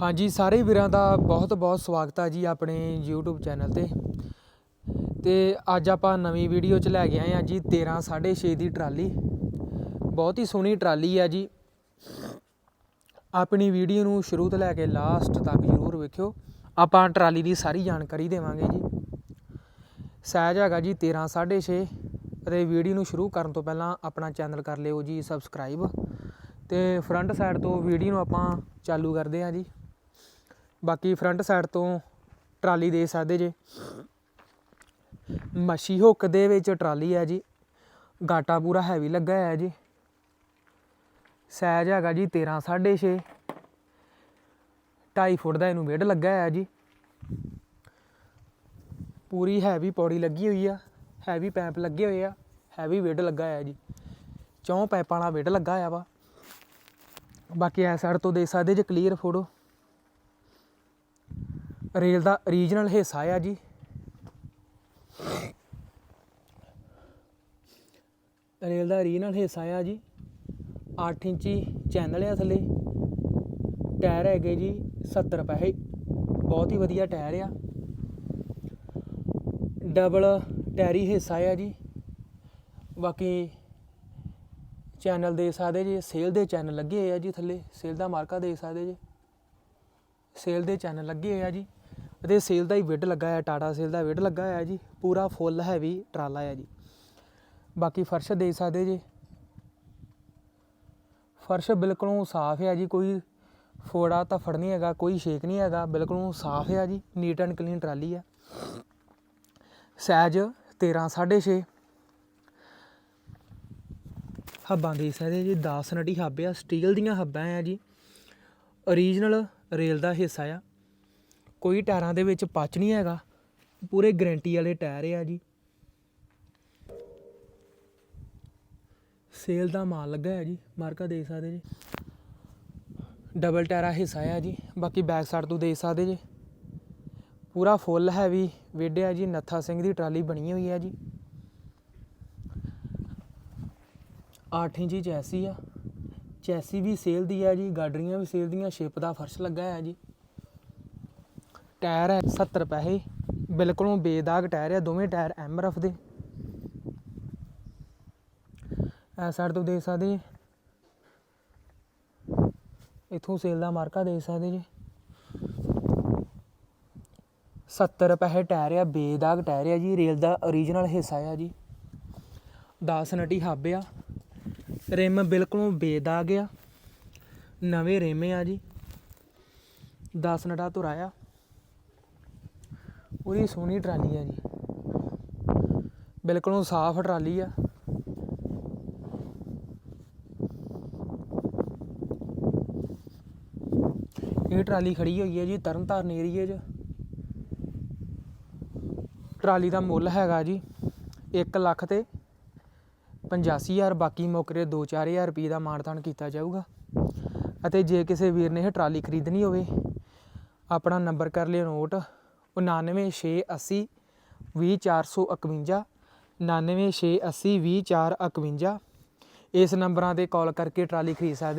ਹਾਂਜੀ, ਸਾਰੇ ਵੀਰਾਂ ਦਾ ਬਹੁਤ ਬਹੁਤ ਸਵਾਗਤ ਹੈ ਜੀ ਆਪਣੇ YouTube ਚੈਨਲ ਤੇ। ਤੇ ਅੱਜ ਆਪਾਂ ਨਵੀਂ ਵੀਡੀਓ ਚ ਲੈ ਕੇ ਆਏ ਹਾਂ ਜੀ 13 6.5 ਦੀ ਟਰਾਲੀ। ਬਹੁਤ ਹੀ ਸੋਹਣੀ ਟਰਾਲੀ ਹੈ ਜੀ। ਆਪਣੀ ਵੀਡੀਓ ਨੂੰ ਸ਼ੁਰੂ ਤੋਂ ਲੈ ਕੇ ਲਾਸਟ ਤੱਕ ਜ਼ਰੂਰ ਵੇਖਿਓ। ਆਪਾਂ ਟਰਾਲੀ ਦੀ ਸਾਰੀ ਜਾਣਕਾਰੀ ਦੇਵਾਂਗੇ ਜੀ। ਸਾਈਜ਼ ਹੈਗਾ ਜੀ 13 6.5 ਅਤੇ ਵੀਡੀਓ ਨੂੰ ਸ਼ੁਰੂ ਕਰਨ ਤੋਂ ਪਹਿਲਾਂ ਆਪਣਾ ਚੈਨਲ ਕਰ ਲਿਓ ਜੀ, ਸਬਸਕ੍ਰਾਈਬ। ਤੇ ਫਰੰਟ ਸਾਈਡ ਤੋਂ ਵੀਡੀਓ ਨੂੰ ਆਪਾਂ ਚਾਲੂ ਕਰਦੇ ਹਾਂ ਜੀ। ਬਾਕੀ ਫਰੰਟ ਸਾਈਡ ਤੋਂ ਟਰਾਲੀ ਦੇ ਸਕਦੇ ਜੇ। ਮੱਛੀ ਹੁੱਕ ਦੇ ਵਿੱਚ ਟਰਾਲੀ ਹੈ ਜੀ। ਗਾਟਾ ਪੂਰਾ ਹੈਵੀ ਲੱਗਾ ਹੈ ਜੀ। ਸਾਈਜ਼ ਹੈਗਾ ਜੀ 13 6.5 2.5 ਫੁੱਟ ਦਾ ਇਹਨੂੰ ਵੇਡ ਲੱਗਾ ਹੈ ਜੀ। ਪੂਰੀ ਹੈਵੀ ਪੌੜੀ ਲੱਗੀ ਹੋਈ ਆ। ਹੈਵੀ ਪੈਪ ਲੱਗੇ ਹੋਏ ਆ। ਹੈਵੀ ਵੇਡ ਲੱਗਾ ਹੈ ਜੀ। ਚੌਂ ਪੈਪਾਂ ਵਾਲਾ ਵੇਡ ਲੱਗਾ ਆ ਵਾ। ਬਾਕੀ ਐ ਸਾਈਡ ਤੋਂ ਦੇਖ ਸਕਦੇ ਜੇ ਕਲੀਅਰ ਫੋਟੋ ਰੇਲ ਦਾ ਰੀਜਨਲ ਹਿੱਸਾ ਆ ਜੀ। ਰੇਲ ਦਾ ਰੀਜਨਲ ਹਿੱਸਾ ਆ ਜੀ। 8 ਇੰਚੀ ਚੈਨਲ ਆ ਥੱਲੇ। ਟਾਇਰ ਹੈਗੇ ਜੀ 70 ਪੈਸੇ। ਬਹੁਤ ਹੀ ਵਧੀਆ ਟਾਇਰ ਆ। ਡਬਲ ਟਾਇਰੀ ਹਿੱਸਾ ਆ ਜੀ। ਬਾਕੀ ਚੈਨਲ ਦੇ ਸਕਦੇ ਜੀ ਸੇਲ ਦੇ ਚੈਨਲ ਲੱਗੇ ਹੋਏ ਆ ਜੀ ਥੱਲੇ। ਸੇਲ ਦਾ ਮਾਰਕਾ ਦੇ ਸਕਦੇ ਜੀ। ਸੇਲ ਦੇ ਚੈਨਲ ਲੱਗੇ ਹੋਏ ਆ ਜੀ। ਅਤੇ ਸੇਲ ਦਾ ਹੀ ਵਿੱਡ ਲੱਗਾ ਹੈ ਟਾਟਾ ਸੇਲ ਦਾ ਵਿੱਡ ਲੱਗਾ ਹੋਇਆ ਜੀ। ਪੂਰਾ ਫੁੱਲ ਹੈਵੀ ਟਰਾਲਾ ਹੈ ਜੀ। ਬਾਕੀ ਫਰਸ਼ ਦੇ ਸਕਦੇ ਜੀ। ਫਰਸ਼ ਬਿਲਕੁਲ ਸਾਫ਼ ਹੈ ਜੀ, ਕੋਈ ਫੋੜਾ ਤਾਂ ਨਹੀਂ ਹੈਗਾ, ਕੋਈ ਸ਼ੇਕ ਨਹੀਂ ਹੈਗਾ, ਬਿਲਕੁਲ ਸਾਫ਼ ਹੈ ਜੀ ਨੀਟ ਐਂਡ ਕਲੀਨ ਟਰਾਲੀ ਆ। ਸਾਈਜ਼ 13 6.5 ਹੱਬਾਂ ਦੇ ਸਕਦੇ ਜੀ 10 ਨਟੀ ਹੱਬ ਆ ਸਟੀਲ ਦੀਆਂ ਹੱਬਾਂ ਆ ਜੀ। ਓਰੀਜਨਲ ਰੇਲ ਦਾ ਹਿੱਸਾ ਆ। ਕੋਈ ਟਾਇਰਾਂ ਦੇ ਵਿੱਚ ਪੱਚ ਨਹੀਂ ਹੈਗਾ। ਪੂਰੇ ਗਾਰੰਟੀ ਵਾਲੇ ਟਾਇਰ ਆ ਜੀ। ਸੇਲ ਦਾ ਮਾਲ ਲੱਗਾ ਹੈ ਜੀ ਮਾਰਕਾ ਦੇ ਸਕਦੇ ਜੀ। ਡਬਲ ਟਾਇਰਾ ਹਿੱਸਾ ਆ ਜੀ, ਬਾਕੀ ਬੈਕ ਸਾਈਡ ਤੋਂ ਦੇ ਸਕਦੇ ਜੀ। ਪੂਰਾ ਫੁੱਲ ਹੈਵੀ ਵੇਡਿਆ ਜੀ, ਨੱਥਾ ਸਿੰਘ ਦੀ ਟਰਾਲੀ ਬਣੀ ਹੋਈ ਹੈ ਜੀ। 8 ਇੰਚੀ ਚੈਸੀ ਆ। ਚੈਸੀ ਵੀ ਸੇਲ ਦੀ ਆ ਜੀ, ਗਾਡਰੀਆਂ ਵੀ ਸੇਲ ਦੀਆਂ ਸ਼ਿਪ ਦਾ ਫਰਸ਼ ਲੱਗਾ ਹੈ ਜੀ। ਟਾਇਰ ਹੈ 70 ਪੈਸੇ। ਬਿਲਕੁਲੋਂ ਬੇਦਾਗ ਟਾਇਰ ਹੈ ਦੋਵੇਂ ਟਾਇਰ ਐਮਰਫ ਦੇ। ਐ ਸਾਈਡ ਤੋਂ ਦੇਖ ਸਕਦੇ ਜੀ। ਇਥੋਂ ਸੇਲ ਦਾ ਮਾਰਕਾ ਦੇਖ ਸਕਦੇ ਜੀ। 70 ਪੈਸੇ ਟਾਇਰ ਆ, ਬੇਦਾਗ ਟਾਇਰ ਆ ਜੀ, ਰੇਲ ਦਾ ਓਰੀਜਨਲ ਹਿੱਸਾ ਆ ਜੀ। 10 ਨਟੀ ਹੱਬ ਆ। ਰਿਮ ਬਿਲਕੁਲੋਂ ਬੇਦਾਗ ਆ। ਨਵੇਂ ਰਿਮ ਆ ਜੀ। 10 ਨਟਾ ਧੁਰਾ ਆ। ਪੂਰੀ ਸੋਹਣੀ ਟਰਾਲੀ ਆ ਜੀ। ਬਿਲਕੁਲ ਸਾਫ਼ ਟਰਾਲੀ ਆ। ਇਹ ਟਰਾਲੀ ਖੜੀ ਹੋਈ ਹੈ ਜੀ ਤਰਨਤਾਰਨ ਏਰੀਏ 'ਚ। ਟਰਾਲੀ ਦਾ ਮੁੱਲ ਹੈਗਾ ਜੀ 1 ਲੱਖ ਤੇ 85000 ਬਾਕੀ ਮੌਕੇ 2-4000 ਰੁਪਏ ਦਾ ਮਾਨਤਾਨ ਕੀਤਾ ਜਾਊਗਾ। ਅਤੇ ਜੇ ਕਿਸੇ ਵੀਰ ਨੇ ਇਹ ਟਰਾਲੀ ਖਰੀਦਣੀ ਹੋਵੇ, ਆਪਣਾ ਨੰਬਰ ਕਰ ਲਿਓ ਨੋਟ। ਉਣਾਨਵੇਂ ਛੇ ਅੱਸੀ, ਵੀਹ ਚਾਰ ਸੌ ਇਕਵੰਜਾ, ਉਣਾਨਵੇਂ ਛੇ ਅੱਸੀ, ਵੀਹ ਚਾਰ ਇਕਵੰਜਾ। ਇਸ ਨੰਬਰਾਂ ਤੇ ਕਾਲ ਕਰਕੇ ਟਰਾਲੀ ਖਰੀਦ ਸਕਦੇ